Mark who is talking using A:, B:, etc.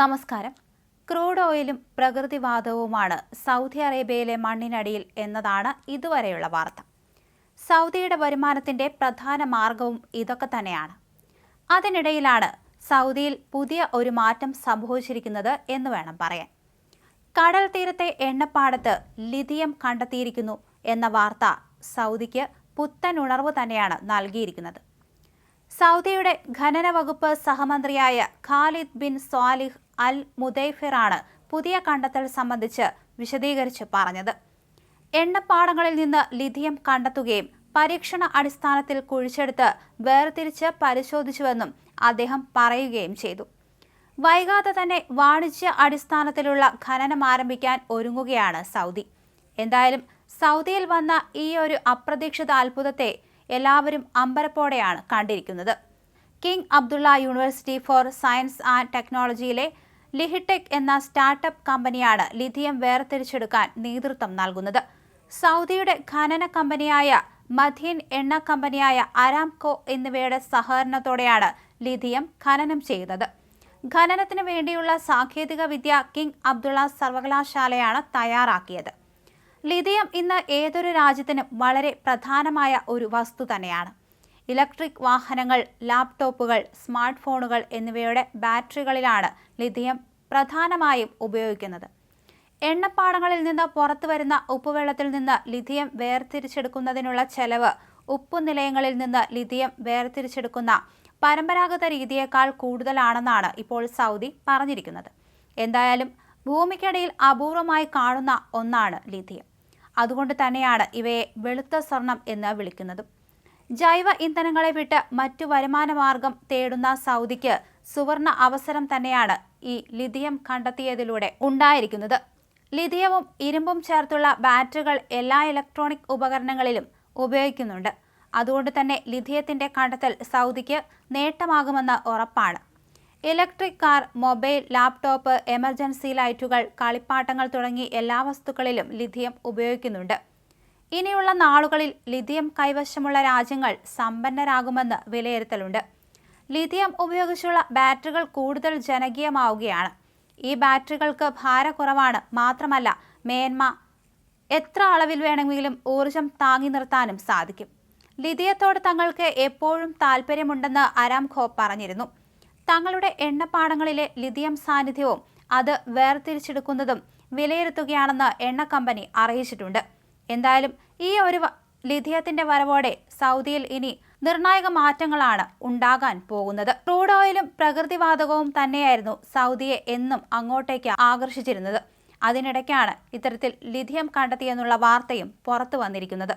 A: നമസ്കാരം. ക്രൂഡ് ഓയിലും പ്രകൃതിവാതകവുമാണ് സൗദി അറേബ്യയിലെ മണ്ണിനടിയിൽ എന്നതാണ് ഇതുവരെയുള്ള വാർത്ത. സൗദിയുടെ വരുമാനത്തിന്റെ പ്രധാന മാർഗവും ഇതൊക്കെ തന്നെയാണ്. അതിനിടയിലാണ് സൗദിയിൽ പുതിയ ഒരു മാറ്റം സംഭവിച്ചിരിക്കുന്നത് എന്ന് വേണം പറയാൻ. കടൽ തീരത്തെ എണ്ണപ്പാടത്ത് ലിഥിയം കണ്ടെത്തിയിരിക്കുന്നു എന്ന വാർത്ത സൗദിക്ക് പുത്തൻ ഉണർവ് തന്നെയാണ് നൽകിയിരിക്കുന്നത്. സൗദിയുടെ ഖനന വകുപ്പ് സഹമന്ത്രിയായ ഖാലിദ് ബിൻ സ്വാലിഹ് അൽ മുദൈഫിറാണ് പുതിയ കണ്ടെത്തൽ സംബന്ധിച്ച് വിശദീകരിച്ച് പറഞ്ഞത്. എണ്ണപ്പാടങ്ങളിൽ നിന്ന് ലിഥിയം കണ്ടെത്തുകയും പരീക്ഷണ അടിസ്ഥാനത്തിൽ കുഴിച്ചെടുത്ത് വേർതിരിച്ച് പരിശോധിച്ചുവെന്നും അദ്ദേഹം പറയുകയും ചെയ്തു. വൈകാതെ തന്നെ വാണിജ്യ അടിസ്ഥാനത്തിലുള്ള ഖനനം ആരംഭിക്കാൻ ഒരുങ്ങുകയാണ് സൗദി. എന്തായാലും സൗദിയിൽ വന്ന ഈ ഒരു അപ്രതീക്ഷിത അത്ഭുതത്തെ എല്ലാവരും അമ്പരപ്പോടെയാണ് കണ്ടിരിക്കുന്നത്. King Abdullah University for science and ടെക്നോളജിയിലെ ലിഹിടെക് എന്ന സ്റ്റാർട്ടപ്പ് കമ്പനിയാണ് ലിഥിയം വേർതിരിച്ചെടുക്കാൻ നേതൃത്വം നൽകുന്നത്. സൗദിയുടെ ഖനന കമ്പനിയായ മഥീൻ എണ്ണ കമ്പനിയായ അരാംകോ എന്നിവയുടെ സഹകരണത്തോടെയാണ് ലിഥിയം ഖനനം ചെയ്യുന്നത് ഖനനത്തിന് വേണ്ടിയുള്ള സാങ്കേതിക വിദ്യ കിങ് അബ്ദുള്ള സർവകലാശാലയാണ് തയ്യാറാക്കിയത്. ലിഥിയം ഇന്ന് ഏതൊരു രാജ്യത്തിനും വളരെ പ്രധാനമായ ഒരു വസ്തു തന്നെയാണ്. ഇലക്ട്രിക് വാഹനങ്ങൾ ലാപ്ടോപ്പുകൾ സ്മാർട്ട് ഫോണുകൾ എന്നിവയുടെ ബാറ്ററികളിലാണ് ലിഥിയം പ്രധാനമായും ഉപയോഗിക്കുന്നത്. എണ്ണപ്പാടങ്ങളിൽ നിന്ന് പുറത്തു വരുന്ന ഉപ്പുവെള്ളത്തിൽ നിന്ന് ലിഥിയം വേർതിരിച്ചെടുക്കുന്നതിനുള്ള ചെലവ് ഉപ്പു നിലയങ്ങളിൽ നിന്ന് ലിഥിയം വേർതിരിച്ചെടുക്കുന്ന പരമ്പരാഗത രീതിയേക്കാൾ കൂടുതലാണെന്നാണ് ഇപ്പോൾ സൗദി പറഞ്ഞിരിക്കുന്നത്. എന്തായാലും ഭൂമിക്കടിയിൽ അപൂർവമായി കാണുന്ന ഒന്നാണ് ലിഥിയം. അതുകൊണ്ട് തന്നെയാണ് ഇവയെ വെളുത്ത സ്വർണം എന്ന് വിളിക്കുന്നതും. ജൈവ ഇന്ധനങ്ങളെ വിട്ട് മറ്റു വരുമാന മാർഗം തേടുന്ന സൗദിക്ക് സുവർണ അവസരം തന്നെയാണ് ഈ ലിഥിയം കണ്ടെത്തിയതിലൂടെ ഉണ്ടായിരിക്കുന്നത്. ലിഥിയവും ഇരുമ്പും ചേർത്തുള്ള ബാറ്ററികൾ എല്ലാ ഇലക്ട്രോണിക് ഉപകരണങ്ങളിലും ഉപയോഗിക്കുന്നുണ്ട്. അതുകൊണ്ട് തന്നെ ലിഥിയത്തിന്റെ കണ്ടെത്തൽ സൗദിക്ക് നേട്ടമാകുമെന്ന് ഉറപ്പാണ്. Electric car mobile laptop emergency ലൈറ്റുകൾ കളിപ്പാട്ടങ്ങൾ തുടങ്ങി എല്ലാ വസ്തുക്കളിലും ലിഥിയം ഉപയോഗിക്കുന്നുണ്ട്. ഇനിയുള്ള നാളുകളിൽ ലിഥിയം കൈവശമുള്ള രാജ്യങ്ങൾ സമ്പന്നരാകുമെന്ന് വിലയിരുത്തലുണ്ട്. ലിഥിയം ഉപയോഗിച്ചുള്ള ബാറ്ററികൾ കൂടുതൽ ജനകീയമാവുകയാണ്. ഈ ബാറ്ററികൾക്ക് ഭാരക്കുറവാണ്. മാത്രമല്ല മേന്മ എത്ര അളവിൽ വേണമെങ്കിലും ഊർജം താങ്ങി നിർത്താനും സാധിക്കും. ലിഥിയത്തോട് തങ്ങൾക്ക് എപ്പോഴും താല്പര്യമുണ്ടെന്ന് അരാംഖോ പറഞ്ഞിരുന്നു. തങ്ങളുടെ എണ്ണപ്പാടങ്ങളിലെ ലിഥിയം സാന്നിധ്യവും അത് വേർതിരിച്ചെടുക്കുന്നതും വിലയിരുത്തുകയാണെന്ന് എണ്ണ കമ്പനി അറിയിച്ചിട്ടുണ്ട്. എന്തായാലും ഈ ഒരു ലിഥിയത്തിന്റെ വരവോടെ സൗദിയിൽ ഇനി നിർണായക മാറ്റങ്ങളാണ് ഉണ്ടാകാൻ പോകുന്നത്. ക്രൂഡ് ഓയിലും പ്രകൃതിവാതകവും തന്നെയായിരുന്നു സൗദിയെ എന്നും അങ്ങോട്ടേക്ക് ആകർഷിച്ചിരുന്നത്. അതിനിടയ്ക്കാണ് ഇത്തരത്തിൽ ലിഥിയം കണ്ടെത്തിയെന്നുള്ള വാർത്തയും പുറത്തു വന്നിരിക്കുന്നത്.